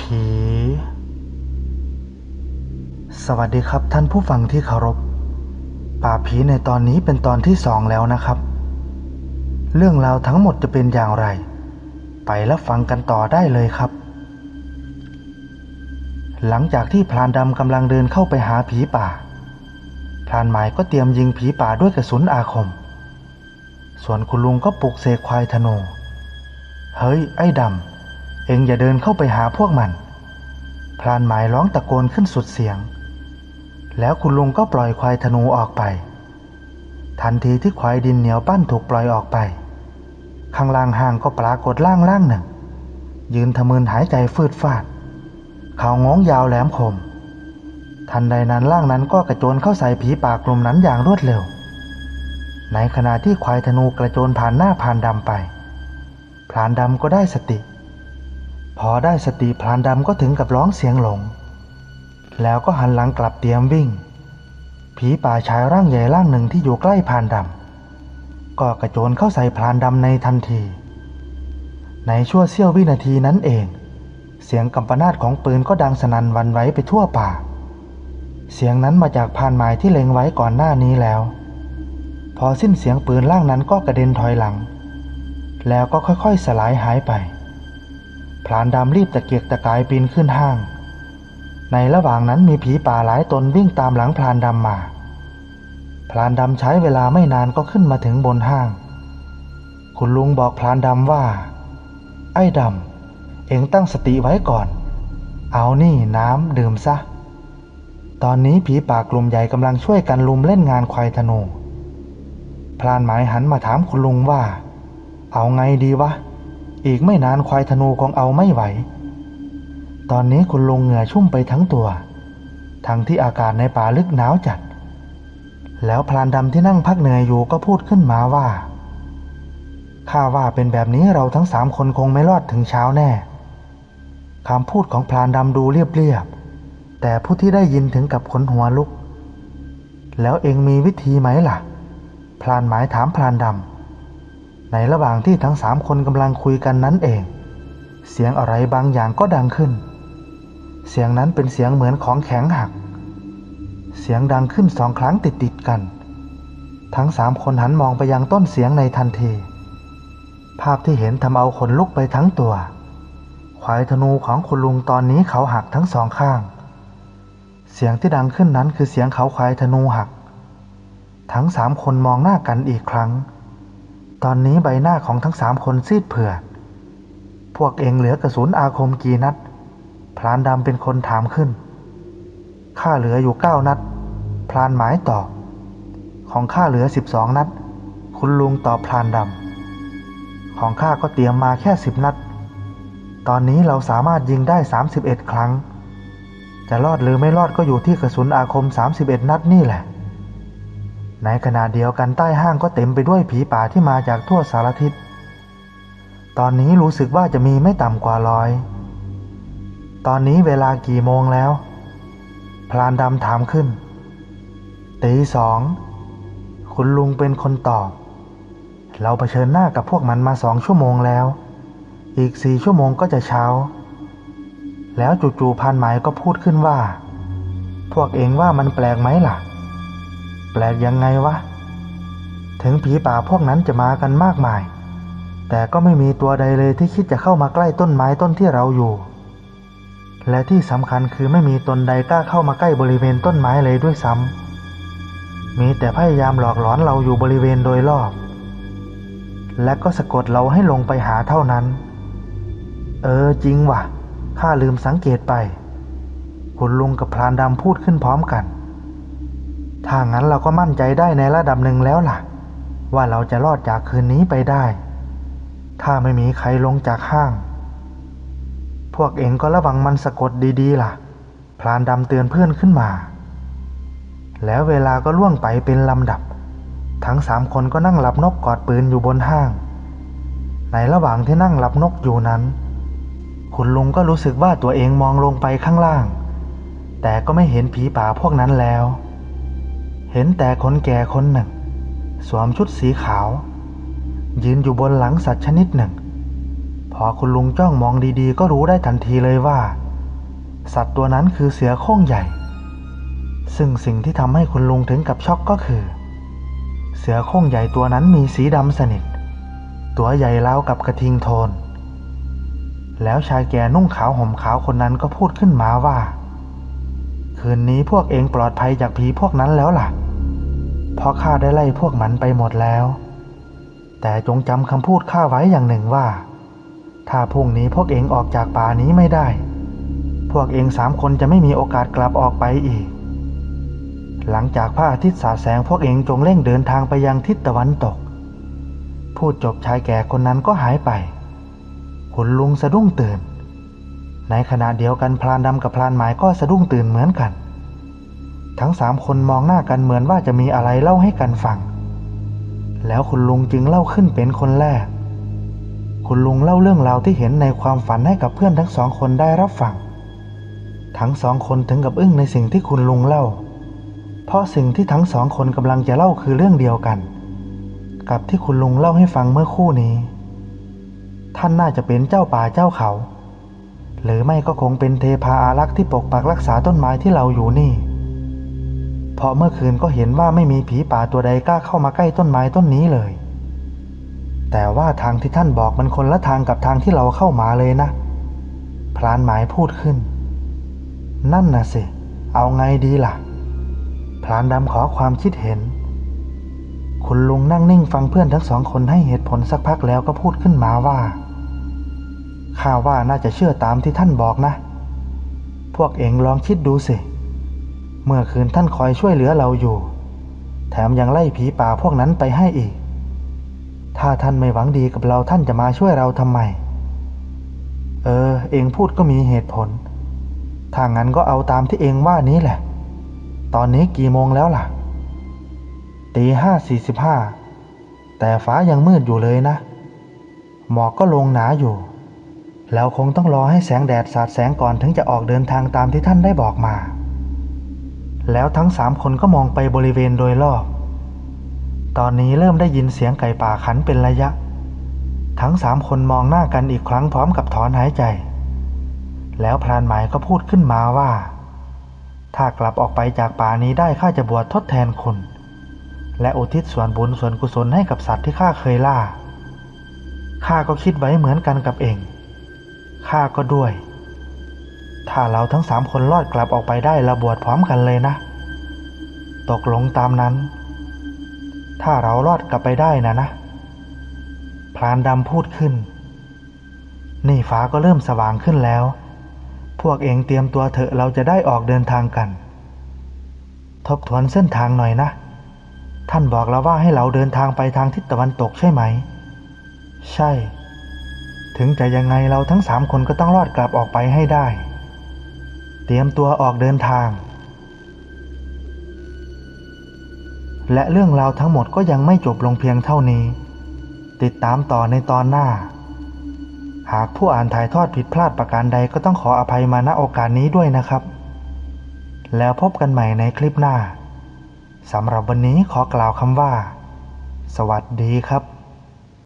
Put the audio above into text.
ผี สวัสดีครับท่านผู้ฟังที่เคารพ ป่าผีในตอนนี้เป็นตอนที่สองแล้วนะครับ เรื่องราวทั้งหมดจะเป็นอย่างไร ไปแล้วฟังกันต่อได้เลยครับ หลังจากที่พรานดำกำลังเดินเข้าไปหาผีป่า พรานหมายก็เตรียมยิงผีป่าด้วยกระสุนอาคม ส่วนคุณลุงก็ปลุกเสกควายธนู เฮ้ยไอ้ดำ เอ็งอย่าเดินเข้าไปหาพวกมันพรานหมายร้องตะโกนขึ้นสุดเสียง แล้วคุณลุงก็ปล่อยควายธนูออกไป ทันทีที่ควายดินเหนียวปั้นถูกปล่อยออกไป ข้างล่างห้างก็ปรากฏร่างร่างหนึ่ง ยืนทะมึนหายใจฟืดฟาด เขางองยาวแหลมคม ทันใดนั้นร่างนั้นก็กระโจนเข้าใส่ผีป่ากลุ่มนั้นอย่างรวดเร็ว ในขณะที่ควายธนูกระโจนผ่านหน้าพรานดำไปพรานดำก็ได้สติ พอได้สติพรานดำก็ถึงกับร้องเสียงหลง แล้วก็หันหลังกลับเตรียมวิ่ง ผีป่าชายร่างใหญ่ร่างหนึ่งที่อยู่ใกล้พรานดำก็กระโจนเข้าใส่พรานดำในทันที ในชั่วเสี้ยววินาทีนั้นเอง เสียงกำปนาตของปืนก็ดังสนั่นวันไหวไปทั่วป่า เสียงนั้นมาจากพานหมายที่เล็งไว้ก่อนหน้านี้แล้ว พอสิ้นเสียงปืนร่างนั้นก็กระเด็นถอยหลัง แล้วก็ค่อยๆสลายหายไป พรานดำรีบตะเกียกตะกายปีนขึ้นห้าง ในระหว่างนั้นมีผีป่าหลายตนวิ่งตามหลังพรานดำมาพรานดำใช้เวลาไม่นานก็ขึ้นมาถึงบนห้าง คุณลุงบอกพรานดำว่า ไอ้ดำ เอ็งตั้งสติไว้ก่อน เอานี่น้ำดื่มซะ ตอนนี้ผีป่ากลุ่มใหญ่กำลังช่วยกันลุมเล่นงานควายธนูพรานหมายหันมาถามคุณลุงว่า เอาไงดีวะ อีกไม่นานควายธนูคงเอาไม่ไหว ตอนนี้คุณลุงเหงื่อชุ่มไปทั้งตัว ทั้งที่อากาศในป่าลึกหนาวจัด แล้วพรานดำที่นั่งพักเหนื่อยอยู่ก็พูดขึ้นมาว่า ข้าว่าเป็นแบบนี้เราทั้งสามคนคงไม่รอดถึงเช้าแน่ คำพูดของพรานดำดูเรียบๆ แต่ผู้ที่ได้ยินถึงกับขนหัวลุก แล้วเองมีวิธีไหมล่ะพรานหมายถามพรานดำ ในระหว่างที่ทั้งสามคนกำลังคุยกันนั้นเอง เสียงอะไรบางอย่างก็ดังขึ้น เสียงนั้นเป็นเสียงเหมือนของแข็งหัก เสียงดังขึ้นสองครั้งติดติดกัน ทั้งสามคนหันมองไปยังต้นเสียงในทันที ภาพที่เห็นทำเอาขนลุกไปทั้งตัวควายธนูของคุณลุงตอนนี้เขาหักทั้งสองข้าง เสียงที่ดังขึ้นนั้นคือเสียงเขาควายธนูหัก ทั้งสามคนมองหน้ากันอีกครั้ง ตอนนี้ใบหน้าของทั้งสามคนซีดเผือด พวกเองเหลือกระสุนอาคมกี่นัดพรานดำเป็นคนถามขึ้น ข้าเหลืออยู่เก้านัดพรานหมายตอบ ของข้าเหลือสิบสองนัด คุณลุงตอบพรานดำ ของข้าก็เตรียมมาแค่สิบนัด ตอนนี้เราสามารถยิงได้สามสิบเอ็ดครั้ง จะรอดหรือไม่รอดก็อยู่ที่กระสุนอาคมสามสิบเอ็ดนัดนี่แหละ ในขณะเดียวกันใต้ห้างก็เต็มไปด้วยผีป่าที่มาจากทั่วสารทิศ ตอนนี้รู้สึกว่าจะมีไม่ต่ำกว่าร้อย ตอนนี้เวลากี่โมงแล้ว พลานดำถามขึ้น ตีสอง คุณลุงเป็นคนตอบ เราเผชิญหน้ากับพวกมันมาสองชั่วโมงแล้ว อีกสี่ชั่วโมงก็จะเช้า แล้วจู่ๆพันหมายก็พูดขึ้นว่า พวกเองว่ามันแปลกไหมล่ะ ลกยังไงวะ ถึงผีป่าพวกนั้นจะมากันมากมาย แต่ก็ไม่มีตัวใดเลยที่คิดจะเข้ามาใกล้ต้นไม้ต้นที่เราอยู่ และที่สำคัญคือไม่มีตนใดกล้าเข้ามาใกล้บริเวณต้นไม้เลยด้วยซ้ำ มีแต่พยายามหลอกหลอนเราอยู่บริเวณโดยรอบ และก็สะกดเราให้ลงไปหาเท่านั้น เออจริงวะข้าลืมสังเกตไป คุณลุงกับพรานดำพูดขึ้นพร้อมกัน ถ้างั้นเราก็มั่นใจได้ในระดับหนึ่งแล้วล่ะ ว่าเราจะรอดจากคืนนี้ไปได้ ถ้าไม่มีใครลงจากห้าง พวกเองก็ระวังมันสะกดดีๆ ล่ะพรานดำเตือนเพื่อนขึ้นมา แล้วเวลาก็ล่วงไปเป็นลำดับ ทั้งสามคนก็นั่งหลับนกกอดปืนอยู่บนห้าง ในระหว่างที่นั่งหลับนกอยู่นั้น คุณลุงก็รู้สึกว่าตัวเองมองลงไปข้างล่าง แต่ก็ไม่เห็นผีป่าพวกนั้นแล้ว เห็นแต่คนแก่คนหนึ่ง สวมชุดสีขาว ยืนอยู่บนหลังสัตว์ชนิดหนึ่ง พอคุณลุงจ้องมองดีๆ ก็รู้ได้ทันทีเลยว่า สัตว์ตัวนั้นคือเสือโคร่งใหญ่ ซึ่งสิ่งที่ทำให้คุณลุงถึงกับช็อกก็คือ เสือโคร่งใหญ่ตัวนั้นมีสีดำสนิท ตัวใหญ่ราวกับกระทิงโทน แล้วชายแก่นุ่งขาวห่มขาวคนนั้นก็พูดขึ้นมาว่า คืนนี้พวกเองปลอดภัยจากผีพวกนั้นแล้วล่ะ เพราะข้าได้ไล่พวกมันไปหมดแล้ว แต่จงจำคำพูดข้าไว้อย่างหนึ่งว่า ถ้าพรุ่งนี้พวกเองออกจากป่านี้ไม่ได้ พวกเองสามคนจะไม่มีโอกาสกลับออกไปอีก หลังจากพระอาทิตย์สาแสงพวกเองจงเร่งเดินทางไปยังทิศตะวันตก พูดจบชายแก่คนนั้นก็หายไป คุณลุงสะดุ้งตื่น ในขณะเดียวกันพลานดำกับพลานหมายก็สะดุ้งตื่นเหมือนกัน ทั้งสามคนมองหน้ากันเหมือนว่าจะมีอะไรเล่าให้กันฟัง แล้วคุณลุงจึงเล่าขึ้นเป็นคนแรก คุณลุงเล่าเรื่องราวที่เห็นในความฝันให้กับเพื่อนทั้งสองคนได้รับฟัง ทั้งสองคนถึงกับอึ้งในสิ่งที่คุณลุงเล่า เพราะสิ่งที่ทั้งสองคนกำลังจะเล่าคือเรื่องเดียวกัน กับที่คุณลุงเล่าให้ฟังเมื่อคู่นี้ ท่านน่าจะเป็นเจ้าป่าเจ้าเขา หรือไม่ก็คงเป็นเทพาอารักษ์ที่ปกปักรักษาต้นไม้ที่เราอยู่นี่ เพราะเมื่อคืนก็เห็นว่าไม่มีผีป่าตัวใดกล้าเข้ามาใกล้ต้นไม้ต้นนี้เลย แต่ว่าทางที่ท่านบอกมันคนละทางกับทางที่เราเข้ามาเลยนะ พรานหมายพูดขึ้น นั่นน่ะสิ เอาไงดีล่ะ พรานดำขอความคิดเห็น คุณลุงนั่งนิ่งฟังเพื่อนทั้งสองคนให้เหตุผลสักพักแล้วก็พูดขึ้นมาว่า ข้าว่าน่าจะเชื่อตามที่ท่านบอกนะ พวกเองลองคิดดูสิ เมื่อคืนท่านคอยช่วยเหลือเราอยู่ แถมยังไล่ผีป่าพวกนั้นไปให้อีก ถ้าท่านไม่หวังดีกับเราท่านจะมาช่วยเราทำไม เออ เองพูดก็มีเหตุผล ถ้างั้นก็เอาตามที่เองว่านี้แหละ ตอนนี้กี่โมงแล้วล่ะ ตีห้าสี่สิบห้า แต่ฟ้ายังมืดอยู่เลยนะ หมอกก็ลงหนาอยู่ แล้วคงต้องรอให้แสงแดดสาดแสงก่อนถึงจะออกเดินทางตามที่ท่านได้บอกมา แล้วทั้งสามคนก็มองไปบริเวณโดยรอบ ตอนนี้เริ่มได้ยินเสียงไก่ป่าขันเป็นระยะ ทั้งสามคนมองหน้ากันอีกครั้งพร้อมกับถอนหายใจ แล้วพรานหมายก็พูดขึ้นมาว่า ถ้ากลับออกไปจากป่านี้ได้ข้าจะบวชทดแทนคุณ และอุทิศส่วนบุญส่วนกุศลให้กับสัตว์ที่ข้าเคยล่าข้าก็คิดไว้เหมือนกันกับเอง ข้าก็ด้วย ถ้าเราทั้งสามคนรอดกลับออกไปได้เราบวชพร้อมกันเลยนะ ตกลงตามนั้น ถ้าเรารอดกลับไปได้นะนะ พรานดำพูดขึ้น นี่ฟ้าก็เริ่มสว่างขึ้นแล้ว พวกเองเตรียมตัวเถอะเราจะได้ออกเดินทางกัน ทบทวนเส้นทางหน่อยนะ ท่านบอกเราว่าให้เราเดินทางไปทางทิศตะวันตกใช่ไหม ใช่ ถึงจะยังไงเราทั้งสามคนก็ต้องรอดกลับออกไปให้ได้ เตรียมตัวออกเดินทาง และเรื่องราวทั้งหมดก็ยังไม่จบลงเพียงเท่านี้ ติดตามต่อในตอนหน้า หากผู้อ่านถ่ายทอดผิดพลาดประการใดก็ต้องขออภัยมาณโอกาสนี้ด้วยนะครับ แล้วพบกันใหม่ในคลิปหน้าสำหรับวันนี้ขอกล่าวคำว่า สวัสดีครับ